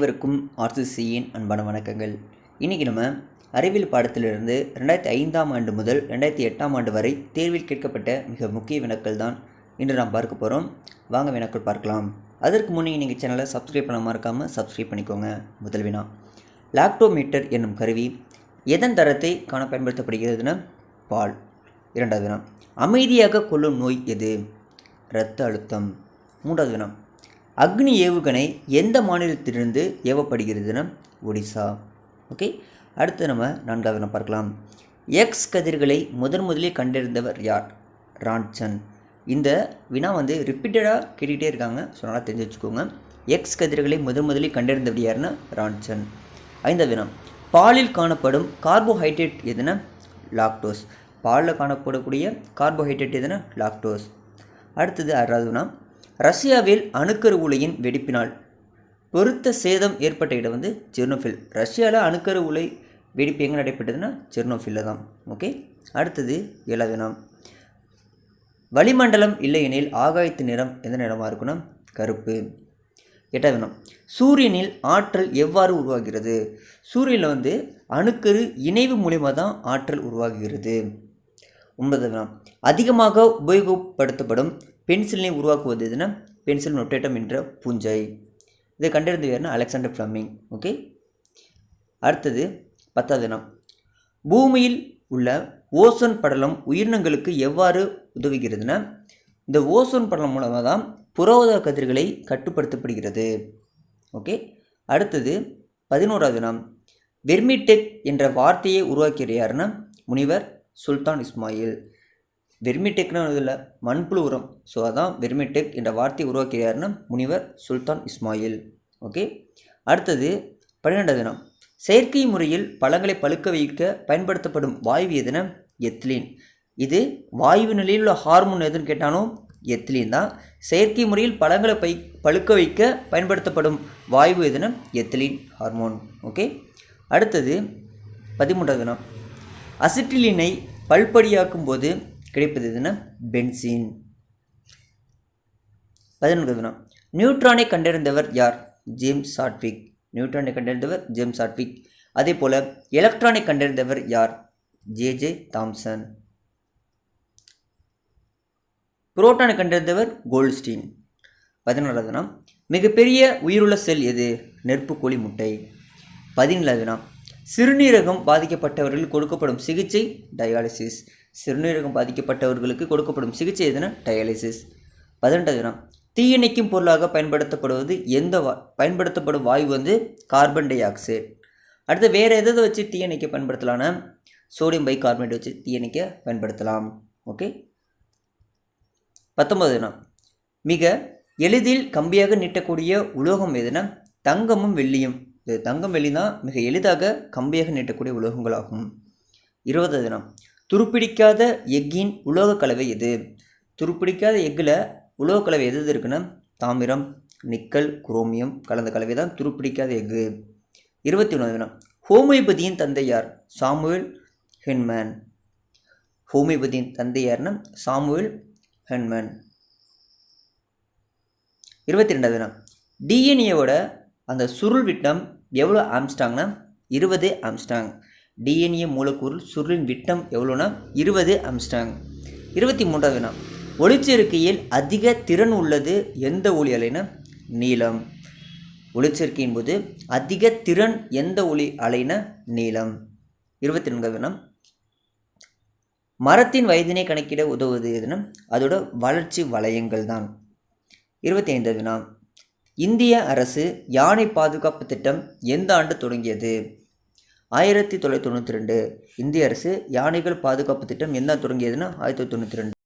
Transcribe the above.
அனைவருக்கும் ஆர்சிசியின் அன்பான வணக்கங்கள். இன்றைக்கி நம்ம அறிவியல் பாடத்திலிருந்து ரெண்டாயிரத்தி ஐந்தாம் ஆண்டு முதல் ரெண்டாயிரத்தி எட்டாம் ஆண்டு வரை தேர்வில் கேட்கப்பட்ட மிக முக்கிய வினாக்கள் தான் இன்று நாம் பார்க்க போகிறோம் வாங்க வினாக்கள் பார்க்கலாம். அதற்கு முன்னே நீங்கள் சேனலை சப்ஸ்கிரைப் பண்ண மறக்காமல் சப்ஸ்கிரைப் பண்ணிக்கோங்க. முதல் வினா. லாக்டோமீட்டர் என்னும் கருவி எதன் தரத்தை காண பயன்படுத்தப்படுகிறதுனா பால். இரண்டாவது வினா. அமைதியாக கொள்ளும் நோய் எது? இரத்த அழுத்தம். மூன்றாவது வினா. அக்னி ஏவுகணை எந்த மாநிலத்திலிருந்து ஏவப்படுகிறதுனா ஒடிசா. ஓகே? அடுத்து நம்ம நான்காவது நம்ம பார்க்கலாம். எக்ஸ் கதிர்களை முதன் முதலில் கண்டறிந்தவர் யார்? ரான்சன் இந்த வினா வந்து ரிப்பீட்டடாக கேட்டுக்கிட்டே இருக்காங்க. ஸோ நல்லா தெரிஞ்சு வச்சுக்கோங்க. எக்ஸ் கதிர்களை முதன் முதலில் கண்டறிந்தவர் யாருன்னா ரான்சன் ஐந்தாவது வினா. பாலில் காணப்படும் கார்போஹைட்ரேட் எதுனா லாக்டோஸ் பாலில் காணப்படக்கூடிய கார்போஹைட்ரேட் எதுனா லாக்டோஸ் அடுத்தது ஆறாவது வினா. ரஷ்யாவில் அணுக்கரு உலையின் வெடிப்பினால் பொருத்த சேதம் ஏற்பட்ட இடம் வந்து செர்னோஃபில் ரஷ்யாவில் அணுக்கரு உலை வெடிப்பு எங்கே நடைபெற்றதுன்னா செர்னோஃபில்ல தான். ஓகே? அடுத்தது ஏழாவது வினா வளிமண்டலம் இல்லையெனில் ஆகாயத்து நிறம் எந்த நிறமாக இருக்குன்னா கருப்பு. எட்டாவது சூரியனில் ஆற்றல் எவ்வாறு உருவாகிறது? சூரியனில் வந்து அணுக்கரு இணைவு மூலிமா தான் ஆற்றல் உருவாகுகிறது ஒன்பதாம் அதிகமாக உபயோகப்படுத்தப்படும் பென்சிலினை உருவாக்குவது எதுனா பென்சில் நொட்டேட்டம் என்ற பூஞ்சை. இதை கண்டறிந்து யாருன்னா அலெக்சாண்டர் ஃப்ளம்மிங். ஓகே? அடுத்தது பத்தாவது தினம் பூமியில் உள்ள ஓசோன் படலம் உயிரினங்களுக்கு எவ்வாறு உதவுகிறதுனா இந்த ஓசோன் படலம் மூலமாக தான் புறவத கதிர்களை கட்டுப்படுத்தப்படுகிறது. ஓகே? அடுத்தது பதினோராவது தினம் வெர்மிடெக் என்ற வார்த்தையை உருவாக்கிய யாருன்னா? முனிவர் சுல்தான் இஸ்மாயில். வெர்மிடெக்னு இதில் மண்புழு உரம். ஸோ அதான் வெர்மிடெக் என்ற வார்த்தையை உருவாக்கிய முனிவர் சுல்தான் இஸ்மாயில். ஓகே அடுத்தது பன்னிரெண்டாவது தினம். செயற்கை முறையில் பழங்களை பழுக்க வைக்க பயன்படுத்தப்படும் வாயு எதுனா? எத்லீன் இது வாயு நிலையில் உள்ள ஹார்மோன் எதுன்னு கேட்டாலும் எத்லீன் தான். செயற்கை முறையில் பழங்களை பை பழுக்க வைக்க பயன்படுத்தப்படும் வாயு எதுனா? எத்லீன் ஹார்மோன். ஓகே அடுத்தது பதிமூன்றாவது தினம். அசிட்டிலினை பல்படியாக்கும் போது கிடைப்பது எதுனா பென்சீன். பதினொன்று தினம் நியூட்ரானை கண்டறிந்தவர் யார்? James Chadwick. நியூட்ரானை கண்டறிந்தவர் ஜேம்ஸ் சாட்விக். அதே போல் எலக்ட்ரானை கண்டறிந்தவர் யார்? J J Thomson. புரோட்டானை கண்டறிந்தவர் கோல்ட்ஸ்டீன் பதினோராவது நாம் மிகப்பெரிய உயிருள்ள செல் எது? நெருப்புக்கோழி முட்டை. பதினேழாவது நாம் சிறுநீரகம் பாதிக்கப்பட்டவர்கள் கொடுக்கப்படும் சிகிச்சை டயாலிசிஸ். சிறுநீரகம் பாதிக்கப்பட்டவர்களுக்கு கொடுக்கப்படும் சிகிச்சை எதுனா டயாலிசிஸ். பதினெட்டாவது தினம் தீயணைக்கும் பொருளாக பயன்படுத்தப்படுவது எந்த வா பயன்படுத்தப்படும் வாயு வந்து கார்பன் டை ஆக்சைடு. அடுத்து வேறு எதை வச்சு தீயணைக்க பயன்படுத்தலாம்னா சோடியம் பை கார்பனேட் வச்சு தீயணைக்க பயன்படுத்தலாம். ஓகே? பத்தொன்பது மிக எளிதில் கம்பியாக நீட்டக்கூடிய உலோகம் எதுனா தங்கமும் வெள்ளியும். இது தங்கம் வெள்ளி தான் மிக எளிதாக கம்பியாக நீட்டக்கூடிய உலோகங்களாகும். இருபது தினம் துருப்பிடிக்காத எக்கின் உலோக கலவை எது? துருப்பிடிக்காத எக்கில் உலோக கலவை எது எது இருக்குன்னா? தாமிரம் நிக்கல் குரோமியம் கலந்த கலவை தான் துருப்பிடிக்காத எஃகு. இருபத்தி ஒன்றாவது தினம் ஹோமியோபதியின் தந்தை யார்? சாமுவேல் ஹென்மேன். ஹோமியோபதியின் தந்தை யார்னா? Samuel Hahnemann. இருபத்தி ரெண்டாவது தினம் டிஎன்ஏவோட அந்த சுருள் விட்டம் எவ்வளோ ஆம்ஸ்டாங்னா? இருபது ஆம்ஸ்டாங். டிஎன்ஏ மூலக்கூறு சுருளின் விட்டம் எவ்வளோனா இருபது அம்ஸ்டாங் இருபத்தி மூன்றாவது வினா. ஒளிச்சேர்க்கையில் அதிக திறன் உள்ளது எந்த ஒளி அலைனா நீளம். ஒளிச்சேர்க்கையின் போது அதிக திறன் எந்த ஒளி அலைனா நீளம். இருபத்தி நான்காவது வினா. மரத்தின் வயதினை கணக்கிட உதவுவது எதுனா அதோட வளர்ச்சி வளையங்கள் தான். இருபத்தி ஐந்தாவது வினா. இந்திய அரசு யானை பாதுகாப்பு திட்டம் எந்த ஆண்டு தொடங்கியது? ஆயிரத்தி தொள்ளாயிரத்தி தொண்ணூற்றி ரெண்டு இந்திய அரசு யானைகள் பாதுகாப்பு திட்டம் என்ன தொடங்கியதுன்னா ஆயிரத்தி தொண்ணூற்றி ரெண்டு.